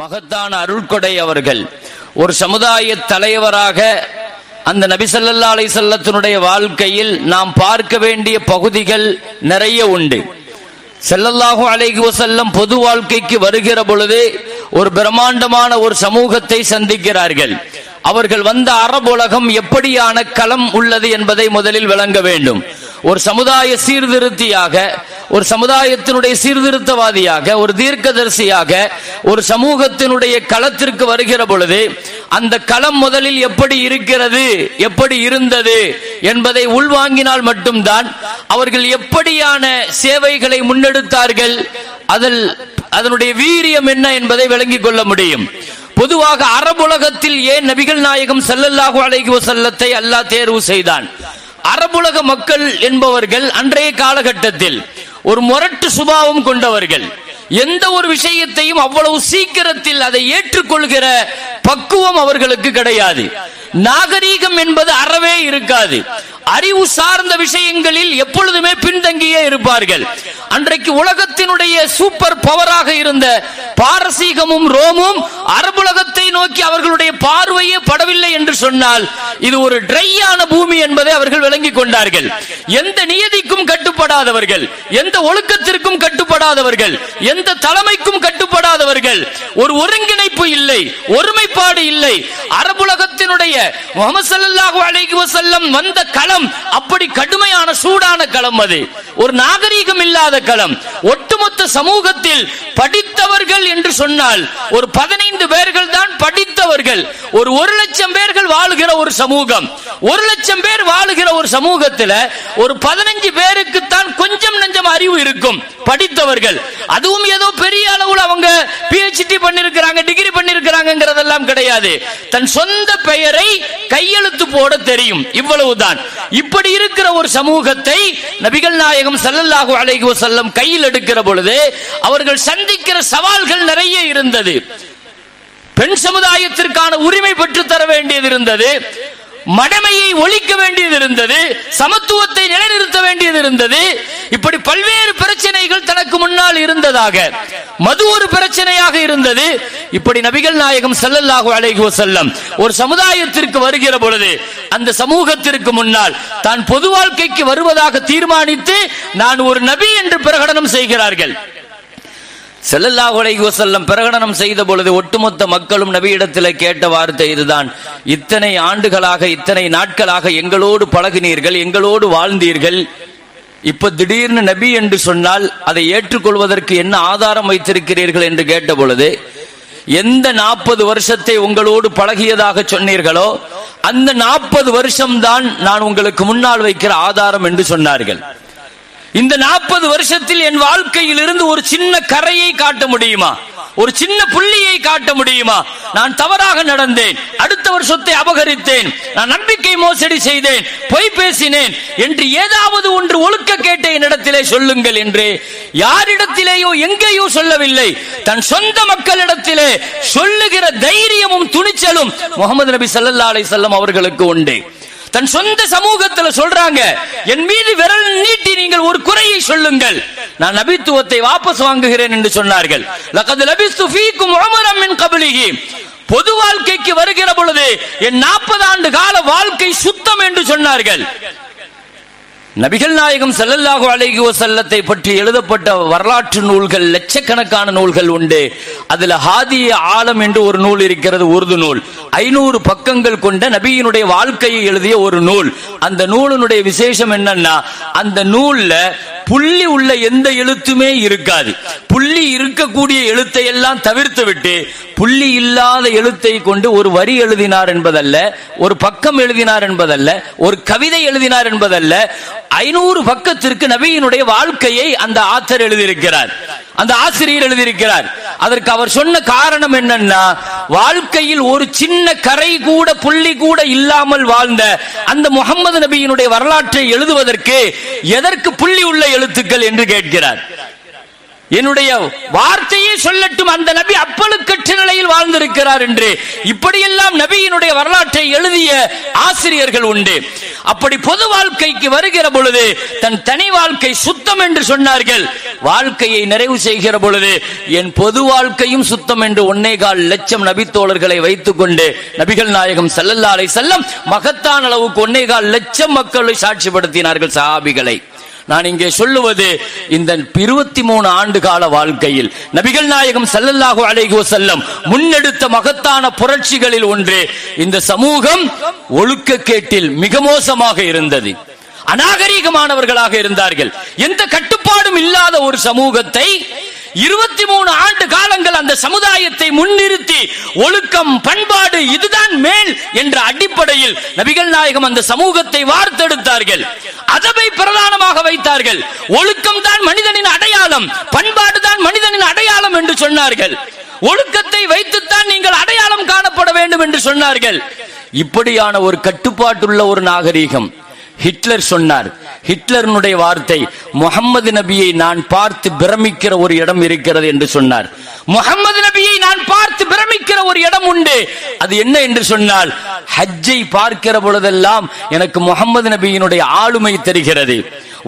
மகத்தான அருள்கொடை அவர்கள். ஒரு சமுதாய தலைவராக அந்த நபிசல்லா அலை செல்லத்தினுடைய வாழ்க்கையில் நாம் பார்க்க வேண்டிய பகுதிகள் நிறைய உண்டு. செல்லல்லாஹு அலைஹி செல்லம் பொது வாழ்க்கைக்கு வருகிற பொழுது ஒரு பிரம்மாண்டமான ஒரு சமூகத்தை சந்திக்கிறார்கள். அவர்கள் வந்த அரபுலகம் எப்படியான களம் உள்ளது என்பதை முதலில் விளங்க வேண்டும். ஒரு சமுதாய சீர்திருத்தியாக ஒரு சமுதாயத்தினுடைய சீர்திருத்தவாதியாக ஒரு தீர்க்கதரிசியாக ஒரு சமூகத்தினுடைய களத்திற்கு வருகிற பொழுது அந்த களம் முதலில் எப்படி இருக்கிறது எப்படி இருந்தது என்பதை உள்வாங்கினால் மட்டும்தான் அவர்கள் எப்படியான சேவைகளை முன்னெடுத்தார்கள் அதில் அதனுடைய வீரியம் என்ன என்பதை விளங்கிக் கொள்ள முடியும். பொதுவாக அரபுலகத்தில் ஏன் நபிகள் நாயகம் ஸல்லல்லாஹு அலைஹி செல்லத்தை அல்லாஹ் தேர்வு செய்தான்? அரபுலக மக்கள் என்பவர்கள் அன்றைய காலகட்டத்தில் ஒரு முரட்டு சுபாவம் கொண்டவர்கள். எந்த ஒரு விஷயத்தையும் அவ்வளவு சீக்கிரத்தில் அதை ஏற்றுக்கொள்கிற பக்குவம் அவர்களுக்கு கிடையாது. நாகரீகம் என்பது அறவே இருக்காது. அறிவு சார்ந்த விஷயங்களில் எப்பொழுதுமே பின்தங்கியே இருப்பார்கள். அன்றைக்கு உலகத்தினுடைய சூப்பர் பவராக இருந்த பாரசீகமும் ரோமும் அரபுலகத்தை நோக்கி அவர்களுடைய பார்வையே படவில்லை என்று சொன்னால் இது ஒரு ட்ரையான பூமி என்பதை அவர்கள் விளங்கிக் கொண்டார்கள். எந்த நியதிக்கும் கட்டுப்படாதவர்கள் எந்த ஒழுக்கத்திற்கும் கட்டுப்படாதவர்கள் எந்த தலைமைக்கும் கட்டுப்படாதவர்கள் ஒரு ஒருங்கிணைப்பு இல்லை ஒருமை ஒருமைப்பாடு இல்லை. அரபுலகத்தினுடைய முகமது ஸல்லல்லாஹு அலைஹி வந்த களம் அப்படி கடுமையான சூடான களம் அது. ஒரு நாகரீகம் இல்லாத களம். ஒட்டுமொத்த சமூகத்தில் படித்தவர்கள் என்று சொன்னால் ஒரு பதினைந்து பேர்கள் தான் படித்தவர்கள். ஒரு ஒரு லட்சம் பேர்கள் வாழுகிற ஒரு சமூகம். ஒரு லட்சம் பேர் வாழுகிற ஒரு சமூகத்துல ஒரு பதினஞ்சு பேருக்கு தான் கொஞ்சம் நஞ்சம் அறிவு இருக்கும் படித்தவர்கள். அதுவும் ஏதோ பெரிய அளவுல அவங்க பிஹெச்டி பண்ணிருக்கிறாங்க டிகிரி பண்ணிருக்கிறாங்கிறதெல்லாம் கிடையாது. தன் சொந்த பெயரை கையெழுத்து போட தெரியும். இவ்வளவுதான். இப்படி இருக்கிற ஒரு சமூகத்தை நபிகள் நாயகம் சல்லல்லாஹு அலைஹி வஸல்லம் கையில் எடுக்கிற பொழுது அவர்கள் சந்திக்கிற சவால்கள் நிறைய இருந்தது. பெண் சமுதாயத்திற்கான உரிமை பெற்றுத்தர வேண்டியது இருந்தது. மடமையை ஒழிக்க வேண்டியது இருந்தது சமத்துவத்தை நிலைநிறுத்த வேண்டியது இருந்தது இப்படி பல்வேறு பிரச்சனைகள் தனக்கு முன்னால் இருந்ததாக மது ஒரு பிரச்சனையாக இருந்தது. இப்படி நபிகள் நாயகம் ஸல்லல்லாஹு அழைகோ செல்லம் ஒரு சமுதாயத்திற்கு வருகிற பொழுது அந்த சமூகத்திற்கு முன்னால் தான் பொது வாழ்க்கைக்கு வருவதாக தீர்மானித்து நான் ஒரு நபி என்று பிரகடனம் செய்கிறார்கள். செல்லல்லாஹு அலைஹி பிரகடனம் செய்த பொழுது ஒட்டுமொத்த மக்களும் நபியிடத்தில் கேட்ட வார்த்தை இதுதான். இத்தனை ஆண்டுகளாக இத்தனை நாட்களாக எங்களோடு பழகினீர்கள் எங்களோடு வாழ்ந்தீர்கள். இப்ப திடீர்னு நபி என்று சொன்னால் அதை ஏற்றுக்கொள்வதற்கு என்ன ஆதாரம் வைத்திருக்கிறீர்கள் என்று கேட்ட பொழுது எந்த நாற்பது வருஷத்தை உங்களோடு பழகியதாக சொன்னீர்களோ அந்த நாற்பது வருஷம்தான் நான் உங்களுக்கு முன்னால் வைக்கிற ஆதாரம் என்று சொன்னார்கள். இந்த நாற்பது வருஷத்தில் என் வாழ்க்கையில் இருந்து ஒரு சின்ன கரையை காட்ட முடியுமா? ஒரு சின்ன புள்ளியை காட்ட முடியுமா? நான் தவறாக நடந்தேன் அடுத்த வருஷத்தை அபகரித்தேன் நான் நம்பிக்கை மோசடி செய்தேன் பொய் பேசினேன் என்று ஏதாவது ஒன்று ஒழுக்க கேட்ட என்னிடத்திலே சொல்லுங்கள் என்று யாரிடத்திலேயோ எங்கேயோ சொல்லவில்லை. தன் சொந்த மக்களிடத்திலே சொல்லுகிற தைரியமும் துணிச்சலும் முகமது நபி சல்லா அலைஹி அவர்களுக்கு உண்டு. தன் சொந்த சமூகத்துல சொல்றாங்க என் மீது விரல் நீட்டி நீங்கள் ஒரு குறையை சொல்லுங்கள். நான் நபித்துவத்தை வாபஸ் வாங்குகிறேன் என்று சொன்னார்கள். பொது வாழ்க்கைக்கு வருகிற பொழுது என் நாற்பது ஆண்டு கால வாழ்க்கை சுத்தம் என்று சொன்னார்கள். நபிகள் நாயகம் ஸல்லல்லாஹு அழகியோ செல்லத்தை பற்றி எழுதப்பட்ட வரலாற்று நூல்கள் லட்சக்கணக்கான நூல்கள் உண்டு. அதுல ஹாதிய ஆழம் என்று ஒரு நூல் இருக்கிறது உருது நூல். ஐநூறு பக்கங்கள் கொண்ட நபியினுடைய வாழ்க்கையை எழுதிய ஒரு நூல். அந்த நூலினுடைய விசேஷம் என்னன்னா அந்த நூல்ல புள்ளி உள்ள எந்த எழுத்துமே இருக்காது. புள்ளி இருக்கக்கூடிய எழுத்தை எல்லாம் தவிர்த்து விட்டு புள்ளி இல்லாத எழுத்தை கொண்டு ஒரு வரி எழுதினார் என்பதல்ல ஒரு பக்கம் எழுதினார் என்பதல்ல ஒரு கவிதை எழுதினார் என்பதல்ல ஐநூறு பக்கத்திற்கு நபியினுடைய வாழ்க்கையை அந்த ஆத்தர் எழுதியிருக்கிறார். அந்த ஆசிரியர் எழுதியிருக்கிறார். அதற்கு அவர் சொன்ன காரணம் என்னன்னா வாழ்க்கையில் ஒரு சின்ன கரை கூட புள்ளி கூட இல்லாமல் வாழ்ந்த அந்த முகமது நபியினுடைய வரலாற்றை எழுதுவதற்கு எதற்கு புள்ளி உள்ள எழுத்துக்கள் என்று கேட்கிறார். என்னுடைய வார்த்தையே சொல்லட்டும். அந்த நபி அப்பழுக்கற்ற நிலையில் வாழ்ந்திருக்கிறார் என்று. இப்படியெல்லாம் நபியினுடைய வரலாற்றை எழுதிய ஆசிரியர்கள் உண்டு. அப்படி பொது வாழ்க்கைக்கு வருகிற பொழுது தன் தனி வாழ்க்கை சுத்தம் என்று சொன்னார்கள். வாழ்க்கையை நிறைவு செய்கிற பொழுது என் பொது வாழ்க்கையும் சுத்தம் என்று ஒன்னே கால் லட்சம் நபித்தோழர்களை வைத்துக் கொண்டு நபிகள் நாயகம் செல்லல்லாலை செல்லம் மகத்தான அளவுக்கு ஒன்னே கால் லட்சம் மக்களை சாட்சிப்படுத்தினார்கள் சாபிகளை நான் இங்கே சொல்லுவது இந்த இருபத்தி மூணு ஆண்டு கால வாழ்க்கையில் நபிகள் நாயகம் ஸல்லல்லாஹு அலைஹி வஸல்லம் முன்னெடுத்த மகத்தான புரட்சிகளில் ஒன்று இந்த சமூகம் ஒழுக்கக்கேட்டில் மிக மோசமாக இருந்தது. அநாகரீகமானவர்களாக இருந்தார்கள். எந்த கட்டுப்பாடும் இல்லாத ஒரு சமூகத்தை இருபத்தி மூணு ஆண்டு காலங்கள் அந்த சமுதாயத்தை முன்னிறுத்தி ஒழுக்கம் பண்பாடு இதுதான் மேல் என்ற அடிப்படையில் நபிகள் நாயகம் அந்த சமூகத்தை வார்த்தெடுத்தார்கள். அதவை பிரதானமாக வைத்தார்கள். ஒழுக்கம் தான் மனிதனின் அடையாளம். பண்பாடு தான் மனிதனின் அடையாளம் என்று சொன்னார்கள். ஒழுக்கத்தை வைத்துத்தான் நீங்கள் அடையாளம் காணப்பட வேண்டும் என்று சொன்னார்கள். இப்படியான ஒரு கட்டுப்பாட்டுள்ள ஒரு நாகரீகம் ஹிட்லர் சொன்னார். ஹிட்லருடைய வார்த்தை முகம்மது நபியை நான் பார்த்து பிரமிக்கிற ஒரு இடம் இருக்கிறது என்று சொன்னார். முகம்மது நபியை நான் பார்த்து பிரமிக்கிற ஒரு இடம் உண்டு. அது என்ன என்று சொன்னால் ஹஜ்ஜை பார்க்கிற பொழுதெல்லாம் எனக்கு முகம்மது நபியினுடைய ஆளுமை தெரிகிறது.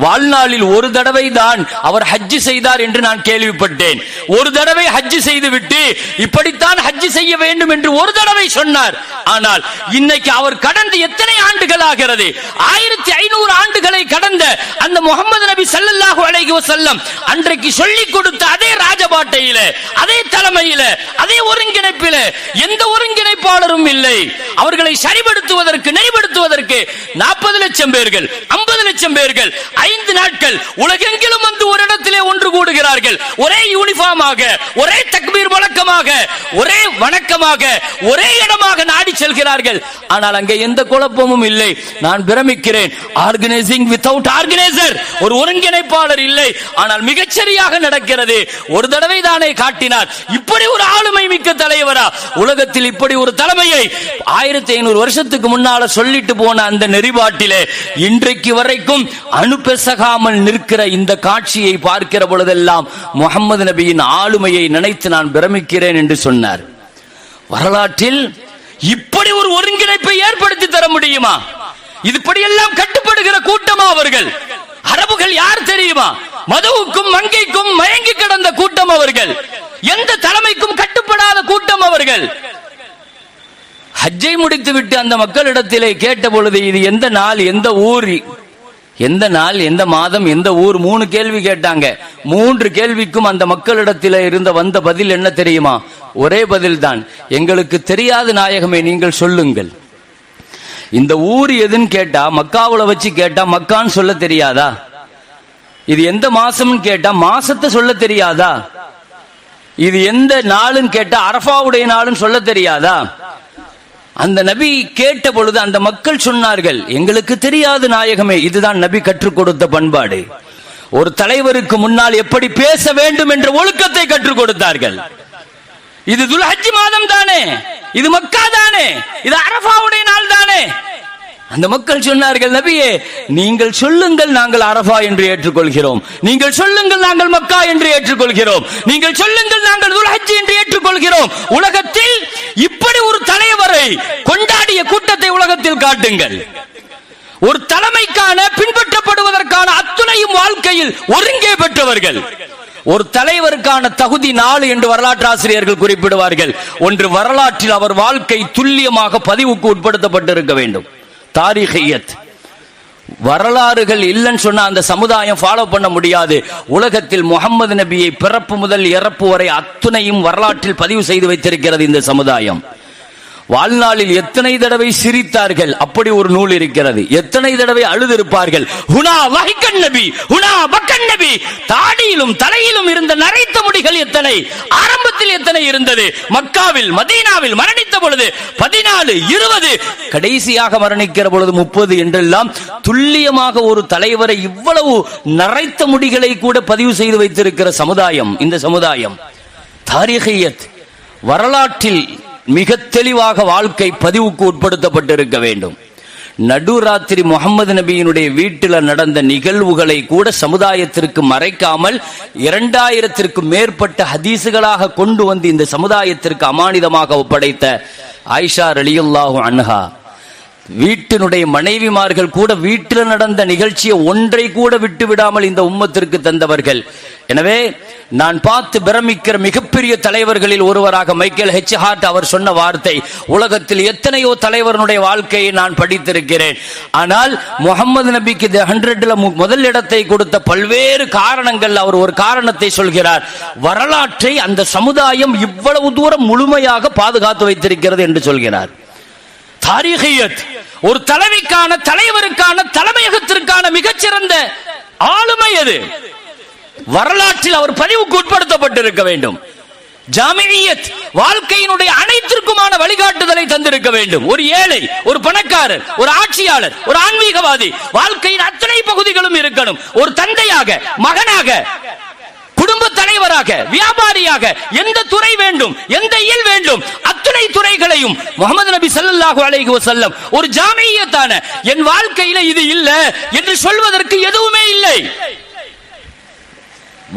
வாழ்நாளில் ஒரு தடவை தான் அவர் ஹஜ்ஜி செய்தார் என்று நான் கேள்விப்பட்டேன். ஒரு தடவை ஹஜ்ஜி செய்து விட்டு இப்படித்தான் ஹஜ்ஜி செய்ய வேண்டும் என்று ஒரு தடவை சொன்னார். ஆனால் இன்னைக்கு அவர் கடந்து எத்தனை ஆண்டுகள் ஆகிறது? ஆயிரத்தி ஐநூறு ஆண்டுகளை கடந்த அந்த முகமது நபி ஸல்லல்லாஹு அலைஹி வசல்லம் அன்றைக்கு சொல்லி கொடுத்த அதே ராஜபாட்டையில அதே தலைமையில அதே ஒருங்கிணைப்பில எந்த ஒருங்கிணைப்பாளரும் இல்லை. அவர்களை சரிபடுத்துவதற்கு நெறிப்படுத்துவதற்கு நாற்பது லட்சம் பேர்கள் ஐம்பது லட்சம் பேர்கள் ஐந்து நாட்கள் உலகெங்கிலும் வந்து ஒரு இடத்திலே ஒன்று கூடுகிறார்கள். ஒரே யூனிஃபார்மாக ஒரே தக்பீர் வழக்கமாக ஒரே வணக்கமாக ஒரே இடமாக நாடி செல்கிறார்கள். ஆனால் அங்கே எந்த குழப்பமும் இல்லை. நான் பிரமிக்கிறேன். ஆர்கனைசிங் வித்தவுட் ஆர்கனைசர் ஒரு ஒருங்கிணைப்பாளர் இல்லை. ஆனால் மிகச்சரியாக நடக்கிறது. ஒரு தடவை தானே காட்டினார். இப்படி ஒரு ஆளுமை மிக்க தலைவரா? உலகத்தில் இப்படி ஒரு தலைமையை ஆயிரத்தி ஐநூறு வருஷத்துக்கு முன்னால சொல்லிட்டு போன அந்த நெறிபாட்டிலே இன்றைக்கு வரைக்கும் அனுப்ப பெசகாமல் நிற்கிற இந்த காட்சியை பார்க்கிற பொழுதெல்லாம் முகமது நபியின் ஆளுமையை நினைத்து நான் பிரமிக்கிறேன் என்று சொன்னார். வரலாற்றில் இப்படி ஒரு ஒருங்கிணைப்பை ஏற்படுத்தி தர முடியுமா? இதுபடியெல்லாம் கட்டுப்படுகிற கூட்டமா அவர்கள்? அரபுகள் யார் தெரியுமா? மதுவுக்கும் மங்கைக்கும் மயங்கி கிடந்த கூட்டம் அவர்கள். எந்த தலைமைக்கும் கட்டுப்படாத கூட்டம் அவர்கள். ஹஜ்ஜை முடித்துவிட்டு அந்த மக்களிடத்திலே கேட்ட பொழுது இது எந்த நாள் எந்த ஊர் எந்த நாள் எந்த மாதம் எந்த ஊர் மூணு கேள்வி கேட்டாங்க. மூன்று கேள்விக்கும் அந்த மக்களிடத்தில் இருந்த வந்த பதில் என்ன தெரியுமா? ஒரே பதில் தான் எங்களுக்கு தெரியாத நாயகமே நீங்கள் சொல்லுங்கள். இந்த ஊர் எதுன்னு கேட்டா மக்காவுல வச்சு கேட்டா மக்கான்னு சொல்ல தெரியாதா? இது எந்த மாசம்னு கேட்டா மாசத்தை சொல்ல தெரியாதா? இது எந்த நாளுன்னு கேட்டா அரபாவுடைய நாளுன்னு சொல்ல தெரியாதா? அந்த நபி கேட்ட பொழுது அந்த மக்கள் சொன்னார்கள் எங்களுக்கு தெரியாது நாயகமே இதுதான் நபி கற்றுக் கொடுத்த பண்பாடு. ஒரு தலைவருக்கு முன்னால் எப்படி பேச வேண்டும் என்ற ஒழுக்கத்தை கற்றுக் கொடுத்தார்கள். இது துல்ஹஜ் மாதம் தானே இது மக்கா தானே இது அரபாவுடைய நாள் தானே அந்த மக்கள் சொன்னார்கள் நபியே நீங்கள் சொல்லுங்கள் நாங்கள் அரபா என்று ஏற்றுக்கொள்கிறோம். நீங்கள் சொல்லுங்கள் நாங்கள் மக்கா என்று ஏற்றுக்கொள்கிறோம். நீங்கள் சொல்லுங்கள் நாங்கள் துல்ஹஜ் என்று ஏற்றுக்கொள்கிறோம். உலகத்தில் இப்படி ஒரு தலைவரை கொண்டாடிய கூட்டத்தை உலகத்தில் காட்டுங்கள். ஒரு தலைமைக்கான பின்பற்றப்படுவதற்கான அத்துணையும் வாழ்க்கையில் ஒருங்கே பெற்றவர்கள். ஒரு தலைவருக்கான தகுதி நாலு என்று வரலாற்று ஆசிரியர்கள் குறிப்பிடுவார்கள். ஒன்று வரலாற்றில் அவர் வாழ்க்கை துல்லியமாக பதிவுக்கு உட்படுத்தப்பட்டிருக்க வேண்டும். தாரிகையத். வரலாறுகள் இல்லைன்னு சொன்னா அந்த சமுதாயம் ஃபாலோ பண்ண முடியாது. உலகத்தில் முகமது நபியை பிறப்பு முதல் இறப்பு வரை அத்துணையும் வரலாற்றில் பதிவு செய்து வைத்திருக்கிறது இந்த சமுதாயம். வாழ்நாளில் எத்தனை தடவை சிரித்தார்கள்? அப்படி ஒரு நூல் இருக்கிறது. எத்தனை தடவை அழுதிருப்பார்கள்? ஹுனா வஹிக்கன் நபி ஹுனா பக்கன் நபி. தாடியிலும் தலையிலும் இருந்த நரைத்த முடிகள் எத்தனை? ஆரம்பத்தில் எத்தனை இருந்தது? மக்காவில் மதீனாவில் மரணித்த பொழுது பதினாலு இருபது. கடைசியாக மரணிக்கிற பொழுது முப்பது என்றெல்லாம் துல்லியமாக ஒரு தலைவரை இவ்வளவு நரைத்த முடிகளை கூட பதிவு செய்து வைத்திருக்கிற சமுதாயம் இந்த சமுதாயம் தாரிகையத் வரலாற்றில் மிக தெளிவாக வாழ்க்கை பதிவுக்கு உட்படுத்தப்பட்டிருக்க வேண்டும். நடுராத்திரி முகமது நபியினுடைய வீட்டில் நடந்த நிகழ்வுகளை கூட சமுதாயத்திற்கு மறைக்காமல் இரண்டாயிரத்திற்கும் மேற்பட்ட ஹதீசுகளாக கொண்டு வந்து இந்த சமுதாயத்திற்கு அமானிதமாக ஒப்படைத்த ஆயிஷா ரலியுல்லாஹு அன்ஹா. வீட்டினுடைய மனைவிமார்கள் கூட வீட்டில் நடந்த நிகழ்ச்சியை ஒன்றை கூட விட்டு விடாமல் இந்த உம்மத்திற்கு தந்தவர்கள். எனவே நான் பார்த்து பிரமிக்கிற மிகப்பெரிய தலைவர்களில் ஒருவராக மைக்கேல் ஹெச் ஹார்ட் அவர் சொன்ன வார்த்தை உலகத்தில் எத்தனையோ தலைவர்களுடைய வாழ்க்கையை நான் படித்திருக்கிறேன். ஆனால் முகமது நபிக்கு தி ஹண்ட்ரட்ல முதல் இடத்தை கொடுத்த பல்வேறு காரணங்கள் அவர் ஒரு காரணத்தை சொல்கிறார். வரலாற்றை அந்த சமுதாயம் இவ்வளவு தூரம் முழுமையாக பாதுகாத்து வைத்திருக்கிறது என்று சொல்கிறார். தாரிகியத். ஒரு தலைமைக்கான தலைவருக்கான தலைமையகத்திற்கான மிகச்சிறந்த ஆளுமை அது வரலாற்றில் அவர் பதிவுக்கு உட்படுத்தப்பட்டிருக்க வேண்டும். ஜாமியத் வாழ்க்கையினுடைய அனைத்திற்குமான வழிகாட்டுதலை தந்திருக்க வேண்டும். ஒரு ஏழை ஒரு பணக்காரர் ஒரு ஆட்சியாளர் ஒரு ஆன்மீகவாதி வாழ்க்கையின் அத்தனை பகுதிகளும் இருக்கணும். ஒரு தந்தையாக மகனாக குடும்ப தலைவராக வியாபாரியாக எந்த துறை வேண்டும் எந்த இயல் வேண்டும் அத்தனை துறைகளையும் முகமது நபி சல்லாஹூ அலைஹி வசல்லம் ஒரு ஜாமியத்தான என் வாழ்க்கையில இது இல்லை என்று சொல்வதற்கு எதுவுமே இல்லை.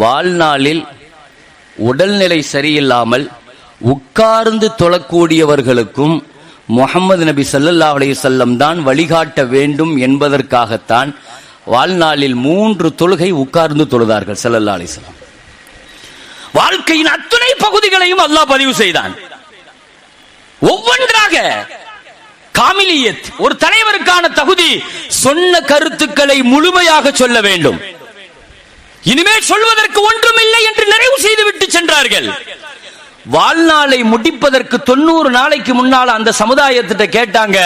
வாழ்நாளில் உடல்நிலை சரியில்லாமல் உட்கார்ந்து தொழக்கூடியவர்களுக்கும் முகமது நபி சல்லல்லா அலைய செல்லம் தான் வழிகாட்ட வேண்டும் என்பதற்காகத்தான் வாழ்நாளில் மூன்று தொழுகை உட்கார்ந்து தொழுதார்கள் ஸல்லல்லாஹு அலைஹி வாழ்க்கையின் அத்துணை பகுதிகளையும் அல்லாஹ் பதிவு செய்தான். ஒவ்வொன்றாக காமிலியத் ஒரு தலைவருக்கான தகுதி சொன்ன கருத்துக்களை முழுமையாக சொல்ல வேண்டும். இனிமேல் சொல்வதற்கு ஒன்றுமில்லை என்று நிறைவு செய்துவிட்டு சென்றார்கள். வாழ்நாளை முடிப்பதற்கு தொண்ணூறு நாளைக்கு முன்னால் அந்த சமுதாயத்திட்ட கேட்டாங்க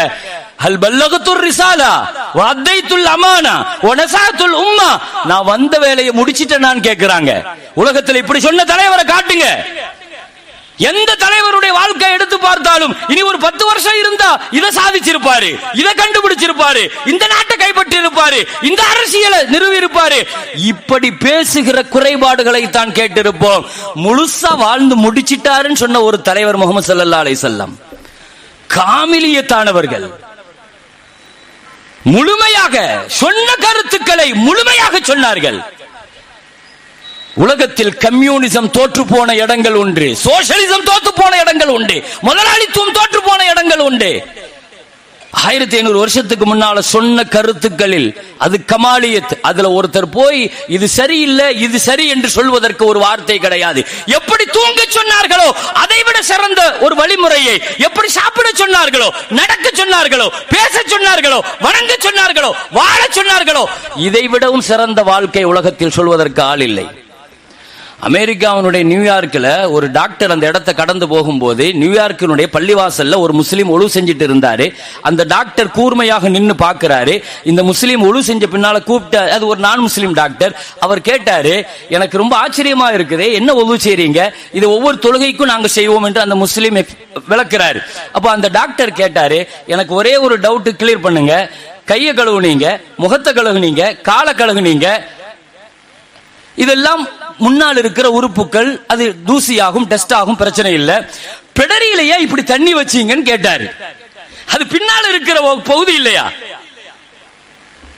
ஹல் பல்லகத்துர் ரிசாலா வதைத்துல் அமானா ஒனசாத்துல் உம்மா. நான் வந்த வேலையை முடிச்சிட்டேன் நான் உலகத்தில் இப்படி சொன்ன தலைவரை காட்டுங்க. எந்த தலைவருடைய வாழ்க்கை எடுத்து பார்த்தாலும் இனி ஒரு பத்து வருஷம் இருந்தா இதை சாதிச்சிருப்பாரு இதை கண்டுபிடிச்சிருப்பாரு இந்த நாட்டை கைப்பற்றி இருப்பாரு இந்த அரசியலை நிறுவிருப்பாரு இப்படி பேசுகிற குறைபாடுகளை தான் கேட்டிருப்போம். முழுசா வாழ்ந்து முடிச்சிட்டாருன்னு சொன்ன ஒரு தலைவர் முகமது சல்லா அலை செல்லம் காமிலியத்தானவர்கள் முழுமையாக சொன்ன கருத்துக்களை முழுமையாக சொன்னார்கள். உலகத்தில் கம்யூனிசம் தோற்று போன இடங்கள் உண்டு. சோசியலிசம் தோற்று போன இடங்கள் உண்டு. முதலாளித்துவம் தோற்று போன இடங்கள் உண்டு. ஆயிரத்தி ஐநூறு வருஷத்துக்கு முன்னால சொன்ன கருத்துக்களில் அது கமாலியத் அதுல ஒருத்தர் போய் இது சரியில்லை இது சரி என்று சொல்வதற்கு ஒரு வார்த்தை கிடையாது. எப்படி தூங்க சொன்னார்களோ அதை விட முறையை எப்படி சாப்பிட சொன்னார்களோ நடக்க சொன்னார்களோ பேச சொன்னார்களோ வணங்க சொன்னார்களோ வாழ சொன்னார்களோ இதை விடவும் சிறந்த வாழ்க்கை உலகத்தில் சொல்வதற்கு ஆள் இல்லை. அமெரிக்காவினுடைய நியூயார்க்கில் ஒரு டாக்டர் அந்த இடத்தை கடந்து போகும்போது நியூயார்க்கினுடைய பள்ளிவாசல்ல ஒரு முஸ்லீம் ஒழு செஞ்சுட்டு இருந்தாரு. அந்த டாக்டர் கூர்மையாக நின்று பார்க்கிறாரு இந்த முஸ்லீம் ஒழு செஞ்ச பின்னால கூப்பிட்ட அது ஒரு நான் முஸ்லீம் டாக்டர். அவர் கேட்டாரு எனக்கு ரொம்ப ஆச்சரியமா இருக்குது. என்ன ஒழு செய்றீங்க? இது ஒவ்வொரு தொழுகைக்கும் நாங்க செய்வோம் என்று அந்த முஸ்லீம் விளக்குறாரு. அப்போ அந்த டாக்டர் கேட்டாரு எனக்கு ஒரே ஒரு டவுட் கிளியர் பண்ணுங்க. கையை கழுவுனீங்க முகத்தை கழுவுனீங்க காலை கழுவுனீங்க. இதெல்லாம் முன்னால் இருக்கிற உறுப்புகள் அது தூசியாகும் டெஸ்ட் ஆகும் பிரச்சனை இல்லை. பிடரியிலேயே இப்படி தண்ணி வச்சீங்கன்னு கேட்டாரு. அது பின்னால் இருக்கிற பகுதி இல்லையா?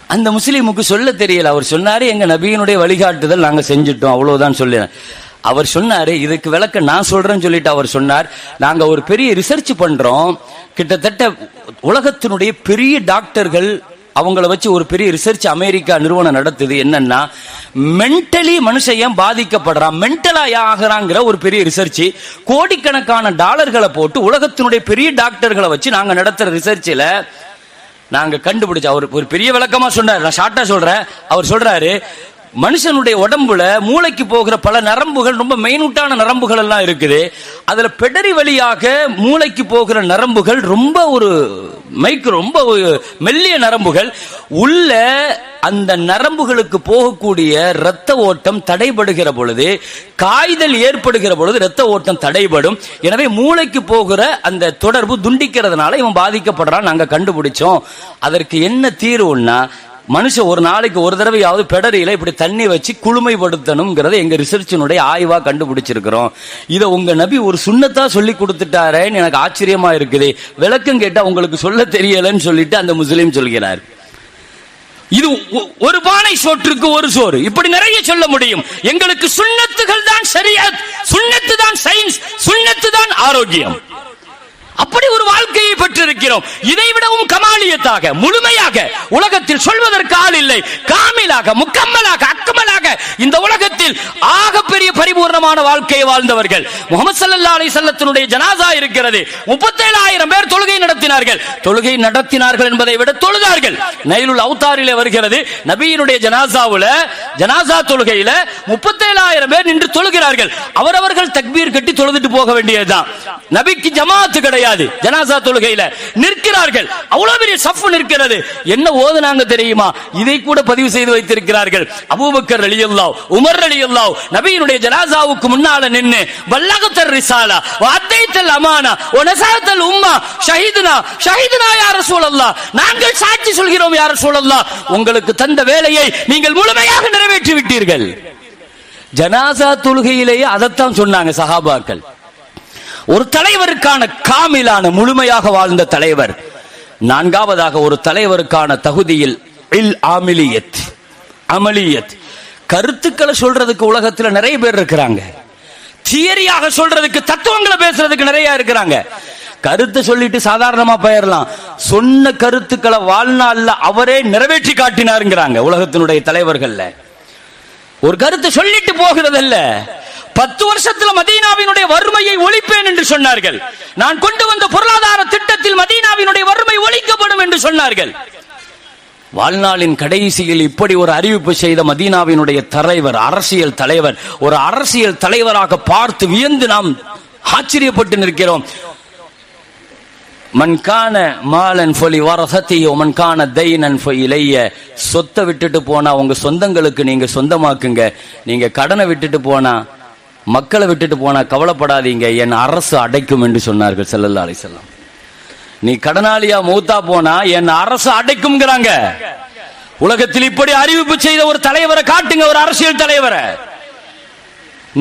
அந்த முஸ்லீமுக்கு சொல்ல தெரியல. அவர் சொன்னாரு எங்க நபியினுடைய வழிகாட்டுதல் நாங்க செஞ்சுட்டோம். அவ்வளவுதான் சொல்லி அவர் சொன்னாரு இதுக்கு விளக்க நான் சொல்றேன்னு சொல்லிட்டு அவர் சொன்னார். நாங்க ஒரு பெரிய ரிசர்ச் பண்றோம். கிட்டத்தட்ட உலகத்தினுடைய பெரிய டாக்டர்கள் அவங்கள வச்சு ஒரு பெரிய ரிசர்ச் அமெரிக்கா நிறுவனம் நடத்துது என்னன்னா மென்டலி மனுஷன் ஏன் பாதிக்கப்படுறான்? மென்டலா ஆகிறாங்கிற ஒரு பெரிய ரிசர்ச் கோடிக்கணக்கான டாலர்களை போட்டு உலகத்தினுடைய பெரிய டாக்டர்களை வச்சு நாங்க நடத்துற ரிசர்ச்சில் நாங்க கண்டுபிடிச்ச அவர் ஒரு பெரிய விளக்கமா சொன்னார் நான் ஷார்ட்டா சொல்றேன். அவர் சொல்றாரு மனுஷனுடைய உடம்புல மூளைக்கு போகிற பல நரம்புகள் ரொம்ப மெயினூட்டான நரம்புகள் எல்லாம் இருக்குது. அதுல பெடரி வழியாக மூளைக்கு போகிற நரம்புகள் ரொம்ப ஒரு மைக்கு ரொம்ப ஒரு மெல்லிய நரம்புகள். உள்ள அந்த நரம்புகளுக்கு போகக்கூடிய இரத்த ஓட்டம் தடைபடுகிற பொழுது காய்தல் ஏற்படுகிற பொழுது இரத்த ஓட்டம் தடைபடும். எனவே மூளைக்கு போகிற அந்த தொடர்பு துண்டிக்கிறதுனால இவன் பாதிக்கப்படுறான் நாங்க கண்டுபிடிச்சோம். அதற்கு என்ன தீர்வுன்னா மனுஷன் ஒரு நாளைக்கு ஒரு தடவையாவது பெடரியில இப்படி தண்ணி வச்சு குளுமைப்படுத்தணுங்கிறத எங்க ரிசர்ச்சினுடைய ஆய்வா கண்டுபிடிச்சிருக்கிறோம். இதை உங்க நபி ஒரு சுண்ணத்தா சொல்லி கொடுத்துட்டாரேன்னு எனக்கு ஆச்சரியமா இருக்குது. விளக்கம் கேட்டா உங்களுக்கு சொல்ல தெரியலன்னு சொல்லிட்டு அந்த முஸ்லீம் சொல்கிறார். இது ஒ- ஒரு பானை சோற்றுக்கு ஒரு சோறு. இப்படி நிறைய சொல்ல முடியும். எங்களுக்கு சுண்ணத்துகள் தான் சரியா சுண்ணத்து தான் சயின்ஸ். சுண்ணத்து தான் ஆரோக்கியம். அப்படி ஒரு வாழ்க்கையை பெற்றிருக்கிறோம். இதை விடவும் கமாலியத்தாக முழுமையாக உலகத்தில் சொல்வதற்கு ஆள் இல்லை. காமிலாக முக்கம்மலாக அக்கமலாக இந்த உலகத்தில் ஆகப்பெரிய பரிபூர்ணமான வாழ்க்கையை வாழ்ந்தவர்கள். முகமது சல்லா அலி சல்லத்தினுடைய ஜனாசா இருக்கிறது. முப்பத்தேழாயிரம் பேர் தொழுகை நடத்தினார்கள். தொழுகை நடத்தினார்கள் என்பதை விட தொழுதார்கள். நைலுல் அவுத்தாரிலே வருகிறது. நபியினுடைய ஜனாசாவுல ஜனாசா தொழுகையில முப்பத்தேழாயிரம் பேர் நின்று தொழுகிறார்கள். அவரவர்கள் தக்பீர் கட்டி தொழுதுட்டு போக வேண்டியதுதான். நபிக்கு ஜமாத்து கிடையாது. கிடையாது ஜனாசா தொழுகையில நிற்கிறார்கள். அவ்வளவு பெரிய சஃப் நிற்கிறது. என்ன ஓதுனாங்க தெரியுமா? இதை கூட பதிவு செய்து வைத்திருக்கிறார்கள். அபூபக்கர் ரலியல்லாஹ் உமர் ரலியல்லாஹ் நபியினுடைய ஜனாசாவுக்கு முன்னால நின்று வல்லகத்தர் ரிசாலா வாத்தைத்தல் அமானா ஒனசாத்தல் உம்மா ஷஹீதுனா ஷஹீதுனா யார சூழல்லா நாங்கள் சாட்சி சொல்கிறோம் யார சூழல்லா உங்களுக்கு தந்த வேலையை நீங்கள் முழுமையாக நிறைவேற்றி விட்டீர்கள் ஜனாசா தொழுகையிலேயே அதைத்தான் சொன்னாங்க சஹாபாக்கள். ஒரு தலைவருக்கான காமிலான முழுமையாக வாழ்ந்த தலைவர். நான்காவதாக ஒரு தலைவருக்கான தகுதியில் இல் ஆமிலியத். அமலியத். கருத்துக்களை சொல்றதுக்கு உலகத்தில் நிறைய பேர் இருக்கிறாங்க. தியரியாக சொல்றதுக்கு தத்துவங்களை பேசுறதுக்கு நிறைய இருக்கிறாங்க. கருத்தை சொல்லிட்டு சாதாரணமா பெயரலாம். சொன்ன கருத்துக்களை வாழ்நாள்ல அவரே நிறைவேற்றி காட்டினாருங்கிறாங்க உலகத்தினுடைய தலைவர்கள்ல. ஒரு கருத்து சொல்லிட்டு போகிறதல்ல. பத்து வருஷத்துல மதீனாவினுடைய வறுமையை ஒழிப்பேன் என்று சொன்னார்கள். நான் கொண்டு வந்த பொருளாதார திட்டத்தில் மதீனாவினுடைய வறுமை ஒழிக்கப்படும் என்று சொன்னார்கள். வாழ்நாளின் கடைசியில் இப்படி ஒரு அறிவிப்பு செய்த மதீனாவினுடைய தலைவர் அரசியல் தலைவர் ஒரு அரசியல் தலைவராக பார்த்து வியந்து நாம் ஆச்சரியப்பட்டு நிற்கிறோம். மண்கான மாலன் ஃபொலி வரசத்தியோ மண்கான தைனன் இலைய. சொத்தை விட்டுட்டு போனா உங்க சொந்தங்களுக்கு நீங்க சொந்தமாக்குங்க. நீங்க கடனை விட்டுட்டு போனா மக்களை விட்டுட்டு போனா கவலைப்படாதீங்க. என் அரசு அடைக்கும் என்று சொன்னார்கள் செல்லல்லா அலைஹி நீ கடனாளியா மூத்தா போனா என் அரசு அடைக்கும்ங்கிறாங்க. உலகத்தில் இப்படி அறிவிப்பு செய்த ஒரு தலைவரை காட்டுங்க ஒரு அரசியல் தலைவரை.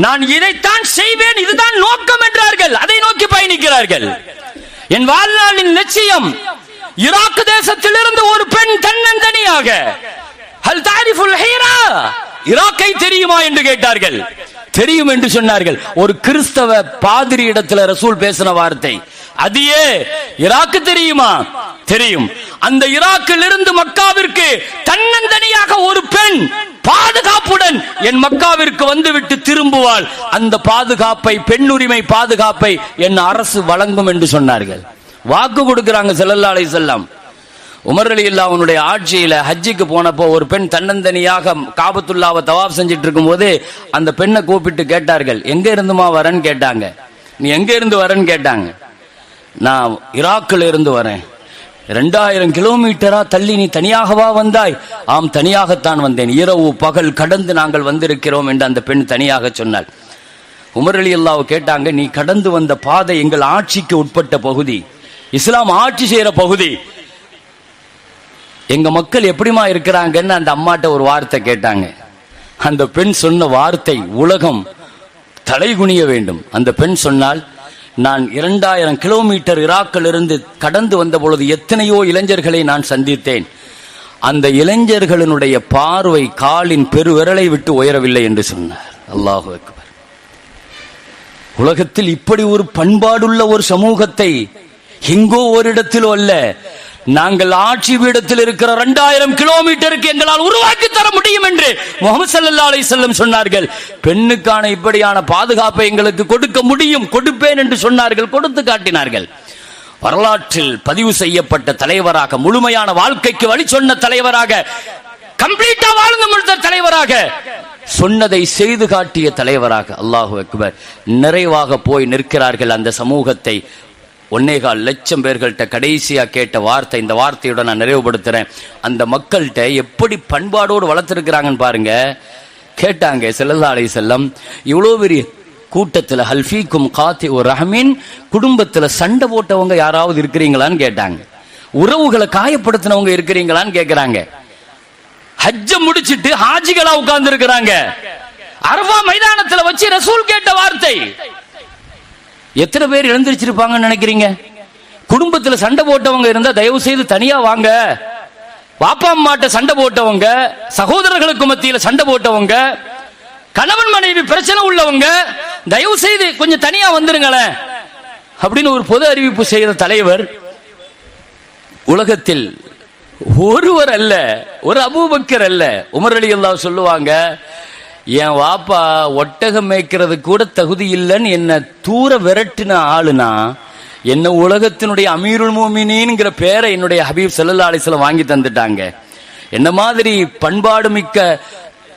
நான் இதைத்தான் செய்வேன் இதுதான் நோக்கம் என்றார்கள். அதை நோக்கி பயணிக்கிறார்கள். என் வாழ்நாளின் லட்சியம் ஈராக் தேசத்திலிருந்து ஒரு பெண் தன்னந்தனியாக. ஹல் தாரிஃபுல் ஹீரா? ஈராக்கை தெரியுமா என்று கேட்டார்கள். தெரியும் என்று சொன்னார்கள். ஒரு கிறிஸ்தவ பாதிரி இடத்துல ரசூல் பேசின வார்த்தை. அதையே ஈராக்கு தெரியுமா? தெரியும். அந்த ஈராக்கில் இருந்து மக்காவிற்கு தன்னந்தனியாக ஒரு பெண் பாதுகாப்புடன் என் மக்காவிற்கு வந்துவிட்டு திரும்புவாள். அந்த பாதுகாப்பை பெண்ணுரிமை பாதுகாப்பை என் அரசு வழங்கும் என்று சொன்னார்கள். வாக்கு கொடுக்கிறாங்க ஸல்லல்லாஹு அலைஹி உமர் அலி அவனுடைய ஆட்சியில ஹஜ்ஜிக்கு போனப்போ ஒரு பெண் தன்னந்தனியாக காபத்துல்லாவை தவாப் செஞ்சிட்டு இருக்கும்போது அந்த பெண்ணை கூப்பிட்டு கேட்டார்கள் எங்க இருந்துமா வரேன்னு கேட்டாங்க. நீ எங்க இருந்து வரேன்னு கேட்டாங்க. நான் ஈராக்கில் இருந்து வரேன். ரெண்டாயிரம் கிலோமீட்டரா தள்ளி நீ தனியாகவா வந்தாய்? ஆம் தனியாகத்தான் வந்தேன். இரவு பகல் கடந்து நாங்கள் வந்திருக்கிறோம் என்று அந்த பெண் தனியாக சொன்னாள். உமர் அலி அல்லாவை கேட்டாங்க நீ கடந்து வந்த பாதை எங்கள் ஆட்சிக்கு உட்பட்ட பகுதி. இஸ்லாம் ஆட்சி செய்யற பகுதி. எங்க மக்கள் எப்படிமா இருக்கிறாங்கன்னு அந்த அம்மாட்ட ஒரு வார்த்தை கேட்டாங்க. அந்த பெண் சொன்ன வார்த்தை உலகம் தலைகுனிய வேண்டும். அந்த பெண் சொன்னால் நான் இரண்டாயிரம் கிலோமீட்டர் இராக்கில் இருந்து கடந்து வந்த பொழுது எத்தனையோ இளைஞர்களை நான் சந்தித்தேன். அந்த இளைஞர்களினுடைய பார்வை காலின் பெருவிரலை விட்டு உயரவில்லை என்று சொன்னார். அல்லாஹு அக்பர். உலகத்தில் இப்படி ஒரு பண்பாடுள்ள ஒரு சமூகத்தை எங்கோ ஒரு இடத்திலோ அல்ல நாங்கள் ஆட்சி பீடத்தில் இருக்கிற இரண்டாயிரம் கிலோமீட்டருக்கு எங்களால் உருவாக்கி தர முடியும் என்று முகமது சல்லா அலை செல்லம் சொன்னார்கள். பெண்ணுக்கான இப்படியான பாதுகாப்பை எங்களுக்கு கொடுக்க முடியும் கொடுப்பேன் என்று சொன்னார்கள் கொடுத்து காட்டினார்கள். வரலாற்றில் பதிவு செய்யப்பட்ட தலைவராக முழுமையான வாழ்க்கைக்கு வழி சொன்ன தலைவராக கம்ப்ளீட்டா வாழ்ந்து முடித்த தலைவராக சொன்னதை செய்து காட்டிய தலைவராக அல்லாஹு அக்பர் நிறைவாக போய் நிற்கிறார்கள் அந்த சமூகத்தை ஒன்னேகால் லட்சம் பேர்கள்ட்ட கடைசியா கேட்ட வார்த்தை இந்த வார்த்தையோட நான் நிறைவுபடுத்துறேன். அந்த மக்கள்கிட்ட எப்படி பண்பாடோடு வளர்த்துருக்கிறாங்கன்னு பாருங்க. கேட்டாங்க செல்லல்லா அலை செல்லம் இவ்வளோ பெரிய கூட்டத்தில் ஹல்ஃபீக்கும் காத்தி ஒரு ரஹமீன் குடும்பத்தில் சண்டை போட்டவங்க யாராவது இருக்கிறீங்களான்னு கேட்டாங்க. உறவுகளை காயப்படுத்தினவங்க இருக்கிறீங்களான்னு கேட்குறாங்க ஹஜ்ஜை முடிச்சிட்டு ஹாஜிகளா உட்கார்ந்து இருக்கிறாங்க அரபா மைதானத்தில் வச்சு ரசூல் கேட்ட வார்த்தை. எத்தனை பேர் எழுந்திருச்சிருப்பாங்கன்னு நினைக்கிறீங்க? குடும்பத்துல சண்டை போட்டவங்க இருந்தா தயவு செய்து தனியா வாங்க. பாப்பா அம்மாட்ட சண்டை போட்டவங்க சகோதரர்களுக்கு மத்தியில சண்டை போட்டவங்க கணவன் மனைவி பிரச்சனை உள்ளவங்க தயவு செய்து கொஞ்சம் தனியா வந்துருங்களேன் அப்படின்னு ஒரு பொது அறிவிப்பு செய்த தலைவர் உலகத்தில் ஒருவர் அல்ல ஒரு அபூபக்கர் அல்ல உமர் அலி அல்லா சொல்லுவாங்க என் வாப்பா ஒட்டகம் மேய்க்கிறது கூட தகுதி இல்லைன்னு என்னை தூர விரட்டின ஆளுனா என்ன உலகத்தினுடைய அமீருல் மோமினின்ங்கிற பேரை என்னுடைய ஹபீப் சல்லா அலிஸ்லாம் வாங்கி தந்துட்டாங்க. என்ன மாதிரி பண்பாடு மிக்க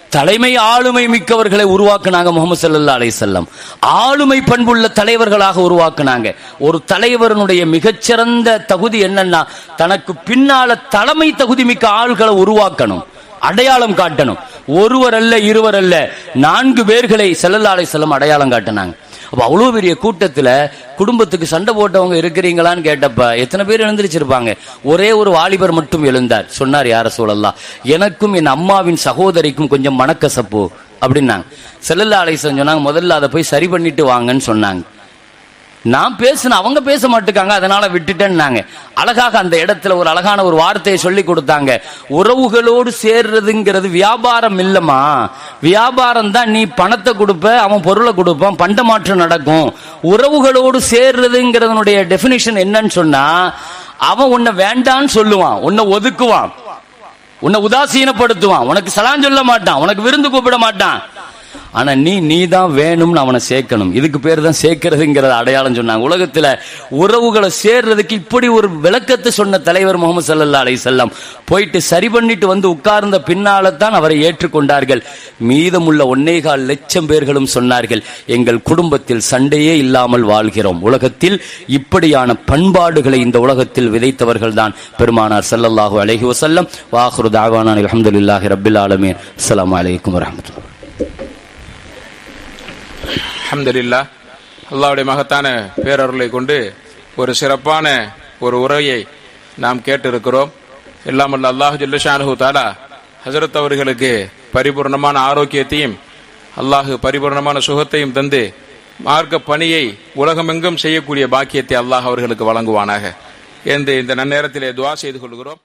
தலைமை ஆளுமை மிக்கவர்களை உருவாக்குனாங்க முகமது சல்லா அலிசல்லாம் ஆளுமை பண்புள்ள தலைவர்களாக உருவாக்குனாங்க. ஒரு தலைவரனுடைய மிகச்சிறந்த தகுதி என்னன்னா தனக்கு பின்னால தலைமை தகுதி மிக்க ஆள்களை உருவாக்கணும் அடையாளம் காட்டணும். ஒருவர் அல்ல இருவர் அல்ல. நான்கு பேர்களை செல்லல்லா செல்லும் அடையாளம் காட்டினாங்க. அப்போ அவ்வளோ பெரிய கூட்டத்தில் குடும்பத்துக்கு சண்டை போட்டவங்க இருக்கிறீங்களான்னு கேட்டப்ப எத்தனை பேர் எழுந்திருச்சிருப்பாங்க? ஒரே ஒரு வாலிபர் மட்டும் எழுந்தார். சொன்னார் யார சூழல்லாம் எனக்கும் என் அம்மாவின் சகோதரிக்கும் கொஞ்சம் மனக்கசப்பு. அப்படின்னாங்க. செல்லல்லா அலிசன் சொன்னாங்க முதல்ல அதை போய் சரி பண்ணிட்டு வாங்கன்னு சொன்னாங்க. நான் பேசின அவங்க பேச மாட்டுக்காங்க அதனால விட்டுட்டேன்னாங்க. அழகாக அந்த இடத்துல ஒரு அழகான ஒரு வார்த்தையை சொல்லி கொடுத்தாங்க. உறவுகளோடு சேர்றதுங்கிறது வியாபாரம் இல்லம்மா. வியாபாரம் தான் நீ பணத்தை கொடுப்ப அவன் பொருளை கொடுப்பான் பண்ட மாற்றம் நடக்கும். உறவுகளோடு சேர்றதுங்கிறதனுடைய டெபினிஷன் என்னன்னு சொன்னா அவன் உன்னை வேண்டான்னு சொல்லுவான் உன்னை ஒதுக்குவான். உன்னை உதாசீனப்படுத்துவான். உனக்கு சலான் சொல்ல மாட்டான் உனக்கு விருந்து கூப்பிட மாட்டான். ஆனால் நீ நீ தான் வேணும்னு அவனை சேர்க்கணும். இதுக்கு பேர் தான் சேர்க்கிறதுங்கிறத அடையாளம் சொன்னாங்க. உலகத்தில் உறவுகளை சேர்றதுக்கு இப்படி ஒரு விளக்கத்தை சொன்ன தலைவர் முகமது சல்லா அலை செல்லம் போயிட்டு சரி பண்ணிட்டு வந்து உட்கார்ந்த பின்னால தான் அவரை ஏற்றுக்கொண்டார்கள். மீதமுள்ள ஒன்னேகால் லட்சம் பேர்களும் சொன்னார்கள் எங்கள் குடும்பத்தில் சண்டையே இல்லாமல் வாழ்கிறோம். உலகத்தில் இப்படியான பண்பாடுகளை இந்த உலகத்தில் விதைத்தவர்கள் தான் பெருமானார் சல்லல்லாஹு அலஹி வசல்லம் வாஹுரு தாவானான் அலமதுல்லாஹி ரபில் ஆலமீன். அஸ்ஸலாமு வலைக்கம் வரமத்துல அஹமதுல்லா அல்லாஹ்வுடைய மகத்தான பேரருளை கொண்டு ஒரு சிறப்பான ஒரு உரையை நாம் கேட்டிருக்கிறோம். எல்லாம் அல்ல அல்லாஹ் ஜல்லஷானு தாலா ஹசரத் அவர்களுக்கு பரிபூர்ணமான ஆரோக்கியத்தையும் அல்லாஹு பரிபூர்ணமான சுகத்தையும் தந்து மார்க்க பணியை உலகமெங்கும் செய்யக்கூடிய பாக்கியத்தை அல்லாஹ் அவர்களுக்கு வழங்குவானாக. என்று இந்த நன்னேரத்திலே துவா செய்து கொள்கிறோம்.